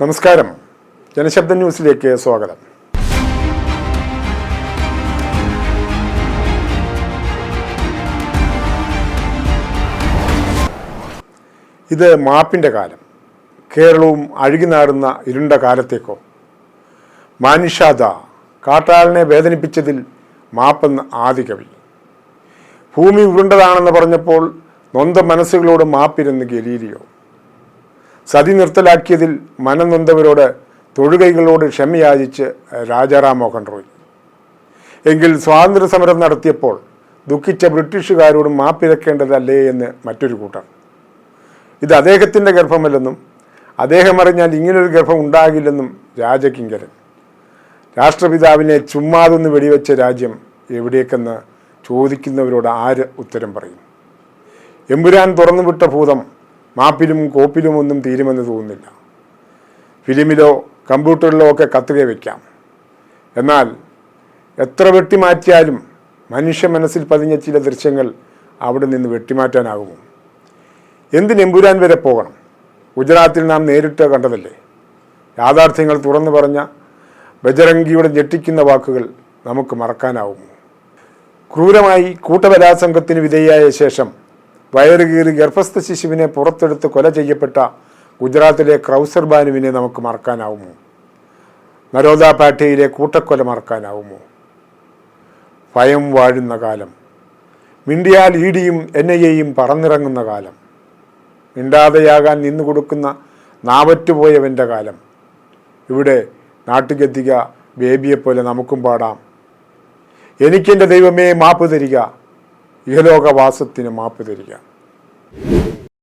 നമസ്കാരം. ജനശബ്ദ ന്യൂസിലേക്ക് സ്വാഗതം. ഇത് മാപ്പിന്റെ കാലം. കേരളവും അഴുകിനാറുന്ന ഇരുണ്ട കാലത്തേക്കോ. മാനുഷാദ കാട്ടാളിനെ വേദനിപ്പിച്ചതിൽ മാപ്പെന്ന് ആദികവി ഭൂമി ഉരുണ്ടതാണെന്ന് പറഞ്ഞപ്പോൾ നൊന്ത മനസ്സുകളോട് മാപ്പിരുന്ന് ഗലീലിയോ. സതി നിർത്തലാക്കിയതിൽ മനം നൊന്തവരോട് തൊഴുകൈകളോട് ക്ഷമയാചിച്ച് രാജാറാം മോഹൻ റോയ്. എങ്കിൽ സ്വാതന്ത്ര്യ സമരം നടത്തിയപ്പോൾ ദുഃഖിച്ച ബ്രിട്ടീഷുകാരോട് മാപ്പിരക്കേണ്ടതല്ലേ എന്ന് മറ്റൊരു കൂട്ടം. ഇത് അദ്ദേഹത്തിന്റെ ഗർഭമല്ലെന്നും അദ്ദേഹം അറിഞ്ഞാൽ ഇങ്ങനൊരു ഗർഭം ഉണ്ടാകില്ലെന്നും രാജകിങ്കരൻ. രാഷ്ട്രപിതാവിനെ ചുമ്മാതൊന്ന് വെടിവെച്ച രാജ്യം എവിടേക്കെന്ന് ചോദിക്കുന്നവരോട് ആര് ഉത്തരം പറയും? എമ്പുരാൻ തുറന്നുവിട്ട ഭൂതം മാപ്പിലും കോപ്പിലും ഒന്നും തീരുമെന്ന് തോന്നുന്നില്ല. ഫിലിമിലോ കമ്പ്യൂട്ടറിലോ ഒക്കെ കത്തുക വയ്ക്കാം എന്നാൽ എത്ര വെട്ടിമാറ്റിയാലും മനുഷ്യ മനസ്സിൽ പതിഞ്ഞ ചില ദൃശ്യങ്ങൾ അവിടെ നിന്ന് വെട്ടിമാറ്റാനാകുമോ എന്ത് എമ്പുരാൻ വരെ പോകണം? ഗുജറാത്തിൽ നാം നേരിട്ട് കണ്ടതല്ലേ? യാഥാർത്ഥ്യങ്ങൾ തുറന്നു പറഞ്ഞ ബജറംഗിയുടെ ഞെട്ടിക്കുന്ന വാക്കുകൾ നമുക്ക് മറക്കാനാവുമോ ക്രൂരമായി കൂട്ടബലാത്സംഗത്തിന് വിധേയായ ശേഷം വയറ് കീറി ഗർഭസ്ഥ ശിശുവിനെ പുറത്തെടുത്ത് കൊല ചെയ്യപ്പെട്ട ഗുജറാത്തിലെ ക്രൗസർ ബാനുവിനെ നമുക്ക് മറക്കാനാവുമോ? നരോദ പാഠ്യയിലെ കൂട്ടക്കൊല മറക്കാനാവുമോ? ഭയം വാഴുന്ന കാലം. മിണ്ടിയാൽ ഇടിയും എൻ ഐ എയും പറന്നിറങ്ങുന്ന കാലം. മിണ്ടാതെയാകാൻ നിന്നു കൊടുക്കുന്ന നാവറ്റുപോയവന്റെ കാലം. ഇവിടെ നാട്ടുകെത്തിക ബേബിയെപ്പോലെ നമുക്കും പാടാം. എനിക്കെന്റെ ദൈവമേ മാപ്പ് തരിക. ഇഹലോകവാസത്തിന് മാപ്പ് തരിക.